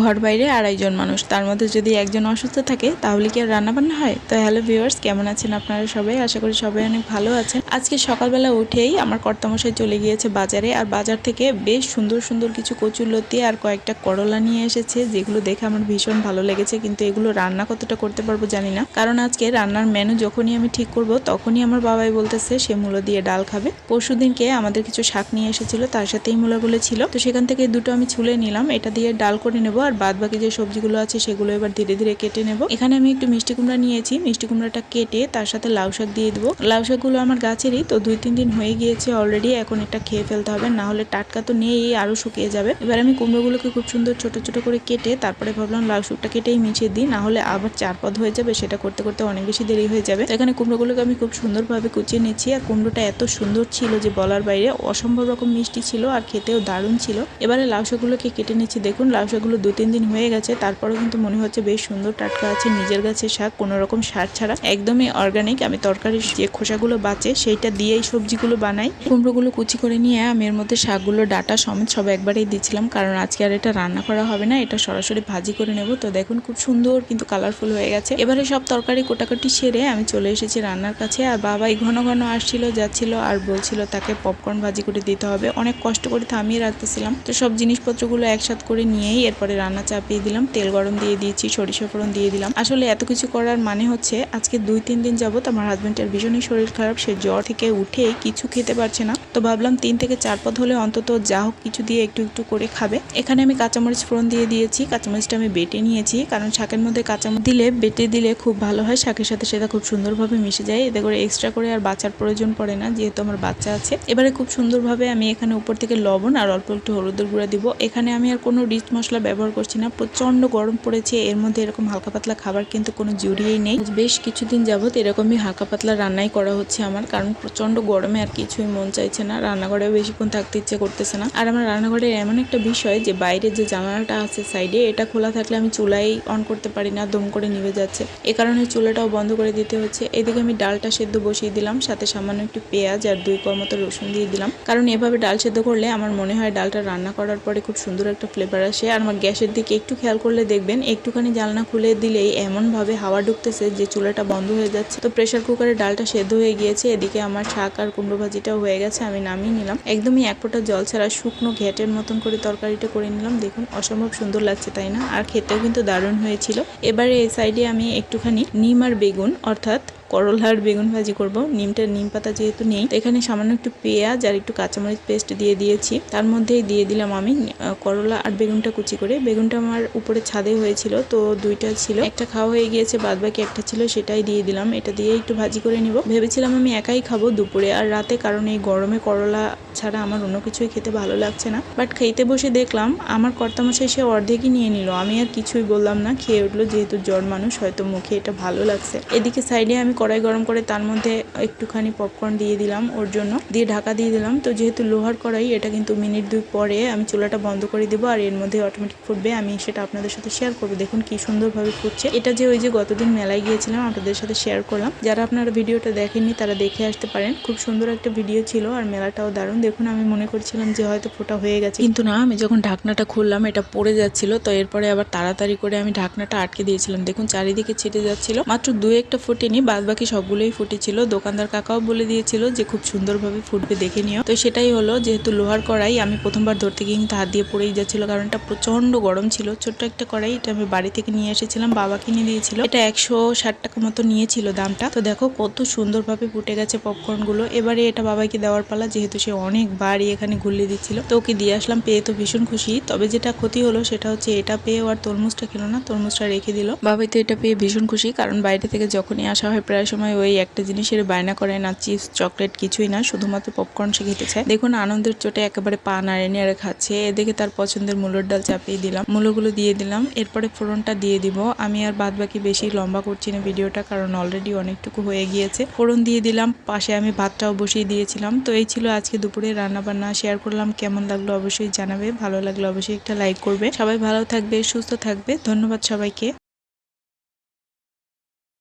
ঘর বাইরে আড়াইজন মানুষ। তার মধ্যে যদি একজন অসুস্থ থাকে, তাহলে কি আর রান্না বান্না হয়? তো হ্যালো ভিউয়ার্স, কেমন আছেন আপনারা সবাই? আশা করি সবাই অনেক ভালো আছেন। আজকে সকালবেলা উঠেই আমার কর্তামশাই চলে গিয়েছে বাজারে, আর বাজার থেকে বেশ সুন্দর সুন্দর কিছু কচুলতি আর কয়েকটা করলা নিয়ে এসেছে, যেগুলো দেখে আমার ভীষণ ভালো লেগেছে। কিন্তু এগুলো রান্না কতটা করতে পারব জানি না। কারণ আজকে রান্নার মেনু যখনই আমি ঠিক করব, তখনই আমার বাবাই বলতেছে, সে মূলো দিয়ে ডাল খাবে। পরশু দিনকে আমাদের কিছু শাক নিয়ে এসেছিল, তার সাথেই মূলাগুলো ছিল। তো সেখান থেকে দুটো আমি ছুলে নিলাম, এটা দিয়ে ডাল করে নেব। আর বাদ বাকি যে সবজিগুলো আছে সেগুলো এবার ধীরে ধীরে কেটে নেব। এখানে আমি একটু মিষ্টি কুমড়া নিয়েছি। মিষ্টি কুমড়াটা কেটে তার সাথে লাউ শাক দিয়ে দেবো। লাউ শাকগুলো আমার গাছেরই, তো দুই তিন দিন হয়ে গিয়েছে অলরেডি এখন এটা খেয়ে ফেলতে হবে, না হলে টাটকা তো নেই, আরও শুকিয়ে যাবে। এবার আমি কুমড়োগুলোকে খুব সুন্দর ছোট ছোট করে কেটে তারপরে ভাবলাম লাউ শাকটা কেটেই মিশিয়ে দিই, না হলে আবার চার পদ হয়ে যাবে। সেটা করতে করতে অনেক বেশি দেরি হয়ে যাবে। তো এখানে কুমড়োগুলোকে আমি খুব সুন্দরভাবে কুচিয়ে নিচ্ছি। আর কুমড়োটা এত সুন্দর ছিল যে বলার বাইরে অসম্ভব রকম মিষ্টি ছিল আর খেতেও দারুণ ছিল। এবারে লাউ শাকগুলোকে কেটে নিচ্ছি। দেখুন, লাউ শাকগুলো দু তিন দিন হয়ে গেছে, তারপরেও কিন্তু মনে হচ্ছে বেশ সুন্দর টাটকা আছে, নিজের গাছের শাক, কোনো রকম সার ছাড়া। একদমই অর্গানিক আমি তরকারির যে খোসাগুলো বাঁচে সেইটা দিয়েই সবজিগুলো বানাই। কুমড়োগুলো কুচি করে নিয়ে আমি এর মধ্যে শাকগুলো, ডাটা সমেত সব একবারেই দিচ্ছিলাম, কারণ আজকে আর এটা রান্না করা হবে না, এটা সরাসরি ভাজি করে নেব। তো দেখুন খুব সুন্দর কিন্তু কালারফুল হয়ে গেছে। এবারে সব তরকারি কোটাকাটি সেরে আমি চলে এসেছি রান্নার কাছে, আর বাবাই ঘন ঘন আসছিল, যাচ্ছিল আর বলছিল তাকে পপকর্ন ভাজি করে দিতে হবে। অনেক কষ্ট করে থামিয়ে রাখতেছিলাম। তো সব জিনিসপত্রগুলো একসাথ করে নিয়েই এরপরে রান্না চাপিয়ে দিলাম, তেল গরম দিয়ে দিয়েছি, সরিষা ফোড়ন দিয়ে দিলাম। আসলে এত কিছু করার মানে হচ্ছে আজকে দুই তিন দিন যাবত আমার হাজবেন্ডের ভীষণই শরীর খারাপ, সে জ্বর থেকে উঠে কিছু খেতে পারছে না। তো ভাবলাম তিন থেকে চার পদ হলে অন্তত যা হোক কিছু দিয়ে একটু একটু করে খাবে। এখানে আমি কাঁচামরিচ ফোড়ন দিয়ে দিয়েছি, কাঁচামরিচটা আমি বেটে নিয়েছি, কারণ শাকের মধ্যে কাঁচামরিচ দিলে, বেটে দিলে খুব ভালো হয়, শাকের সাথে সেটা খুব সুন্দরভাবে মিশে যায়। এতে করে এক্সট্রা করে আর বাচ্চার প্রয়োজন পড়ে না, যেহেতু আমার বাচ্চা আছে। এবারে খুব সুন্দরভাবে আমি এখানে উপর থেকে লবণ আর অল্প একটু হলুদের গুঁড়া দিব। এখানে আমি আর কোনো রিচ মশলা ব্যবহার করছি না। প্রচণ্ড গরম পড়েছে, এর মধ্যে এরকম হালকা পাতলা খাবার কিন্তু কোনো জুড়িয়েই নেই। বেশ কিছুদিন যাবত এরকমই হালকা পাতলা রান্নাই করা হচ্ছে আমার, কারণ প্রচণ্ড গরমে আর কিছুই মন চাইছে না। রান্নাঘরেও বেশিক্ষণ থাকতে ইচ্ছে করতেছে না। আর আমার রান্নাঘরের এমন একটা বিষয় যে, বাইরে যে জানালাটা আছে সাইডে, এটা খোলা থাকলে আমি চুলাই অন করতে পারি না, দম করে নিভে যাচ্ছে। এ কারণে চুলাটাও বন্ধ করে দিতে হচ্ছে। এদিকে আমি ডালটা সেদ্ধ বসিয়ে দিলাম, সাথে সামান্য একটু পেঁয়াজ আর দুই কোয়া মতো রসুন দিয়ে দিলাম। কারণ এভাবে ডাল সেদ্ধ করলে আমার মনে হয় ডালটা রান্না করার পরে খুব সুন্দর একটা ফ্লেভার আসে। আর আমার গ্যাসের দিকে একটু খেয়াল করলে দেখবেন, একটুখানি জালনা খুলে দিলেই এমনভাবে হাওয়া ঢুকতেছে যে চুলাটা বন্ধ হয়ে যাচ্ছে। তো প্রেশার কুকারে ডালটা সেদ্ধ হয়ে গিয়েছে, এদিকে আমার শাক আর কুমড়ো ভাজিটাও হয়ে গেছে, আমি নামিয়ে নিলাম। একদমই এক ফোঁটা জল ছাড়া শুকনো ঘ্যাটের মতন করে তরকারিটা করে নিলাম। দেখুন, অসম্ভব সুন্দর লাগছে, তাই না? আর খেতেও কিন্তু দারুণ হয়েছিল। এবারে এই সাইডে আমি একটুখানি নিম আর বেগুন, অর্থাৎ করলার বেগুন ভাজি করব। নিমটা, নিম পাতা যেহেতু নেই, তো এখানে সামান্য একটু পেঁয়াজ আর একটু কাঁচামরিচ পেস্ট দিয়ে দিয়েছি। তার মধ্যেই দিয়ে দিলাম আমি করলা আর বেগুনটা কুচি করে। বেগুনটা আমার উপরে ছাদে হয়েছিল, তো দুইটা ছিল। একটা খাওয়া হয়ে গিয়েছে বাদ বাকি একটা ছিল, সেটাই দিয়ে দিলাম। এটা দিয়ে একটু ভাজি করে নিব। ভেবেছিলাম আমি একাই খাব দুপুরে আর রাতে, কারণ এই গরমে করলা ছাড়া আমার অন্য কিছুই খেতে ভালো লাগছে না। বাট খেতে বসে দেখলাম, আমার কর্তামশাই সে অর্ধেকই নিয়ে নিল। আমি আর কিছুই বললাম না, খেয়ে উঠল যেহেতু জ্বর মানুষ, হয়তো মুখে এটা ভালো লাগছে। এদিকে সাইডে আমি কড়াই গরম করে তার মধ্যে একটুখানি পপকর্ন দিয়ে দিলাম ওর জন্য। দিয়ে ঢাকা দিয়ে দিলাম। তো যেহেতু লোহার কড়াই, এটা কিন্তু মিনিট দুই পরে আমি চুলাটা বন্ধ করে দেবো আর এর মধ্যে অটোমেটিক ফুটবে। আমি সেটা আপনাদের সাথে শেয়ার করব। দেখুন কি সুন্দরভাবে ফুটছে। এটা যে ওই যে গতদিন মেলায় গিয়েছিলাম, আপনাদের সাথে শেয়ার করলাম। যারা আপনারা ভিডিওটা দেখেননি, তারা দেখে আসতে পারেন। খুব সুন্দর একটা ভিডিও ছিল আর মেলাটাও দারুণ। দেখুন, আমি মনে করছিলাম যে হয়তো ফোটা হয়ে গেছে। কিন্তু না, আমি যখন ঢাকনাটা খুললাম, এটা পড়ে যাচ্ছিল। তো এরপরে আবার তাড়াতাড়ি করে আমি ঢাকনাটা আটকে দিয়েছিলাম। দেখুন, চারিদিকে ছিটে যাচ্ছিল। মাত্র দু একটা ফুটেনি, বাদ বাকি সবগুলোই ফুটেছিল। দোকানদার কাকাও বলে দিয়েছিল যে, খুব সুন্দরভাবে ফুটবে, দেখে নিও। তো সেটাই হলো, যেহেতু লোহার কড়াই, আমি প্রথমবার ধরতে গিয়ে কিন্তু হাত দিয়ে পড়েই যাচ্ছিল, কারণ এটা প্রচণ্ড গরম ছিল। ছোট্ট একটা কড়াই, এটা আমি বাড়ি থেকে নিয়ে এসেছিলাম, বাবা কিনে দিয়েছিল। এটা একশো ষাট টাকা মতো নিয়েছিল দামটা। তো দেখো, কত সুন্দরভাবে ফুটে গেছে পপকর্নগুলো এবারে এটা বাবাকে দেওয়ার পালা, যেহেতু সে অনেকবারই এখানে ঘুরলে দিচ্ছিল। তো ওকে দিয়ে আসলাম, পেয়ে তো ভীষণ খুশি। তবে যেটা ক্ষতি হলো, সেটা হচ্ছে এটা পেয়ে আর তরমুজটা খেলো না, তরমুজটা রেখে দিল। বাবাই তো এটা পেয়ে ভীষণ খুশি, কারণ বাইরে থেকে যখনই আসা হয়, প্রায় সময় ওই একটা জিনিসের বায়না করে না, চিপস, চকলেট কিছুই না, শুধুমাত্র পপকর্ন সে খেতে চায় দেখুন, আনন্দের চোটে একেবারে পা নাড়ে নেড়ে খাচ্ছে। এদিকে তার পছন্দের মূলোর ডাল চাপিয়ে দিলাম। মূলোগুলো দিয়ে দিলাম। এরপরে ফোড়নটা দিয়ে দিব। আমি আর বাদ বাকি বেশি লম্বা করছি না ভিডিওটা, কারণ অলরেডি অনেকটুকু হয়ে গিয়েছে। ফোড়ন দিয়ে দিলাম। পাশে আমি ভাতটাও বসিয়ে দিয়েছিলাম। তো এই ছিল আজকে দুপুরে রান্না বান্না শেয়ার করলাম। কেমন লাগল অবশ্যই জানাবে। ভালো লাগল অবশ্যই একটা লাইক করবে। সবাই ভালো থাকবে, সুস্থ থাকবে। ধন্যবাদ সবাইকে।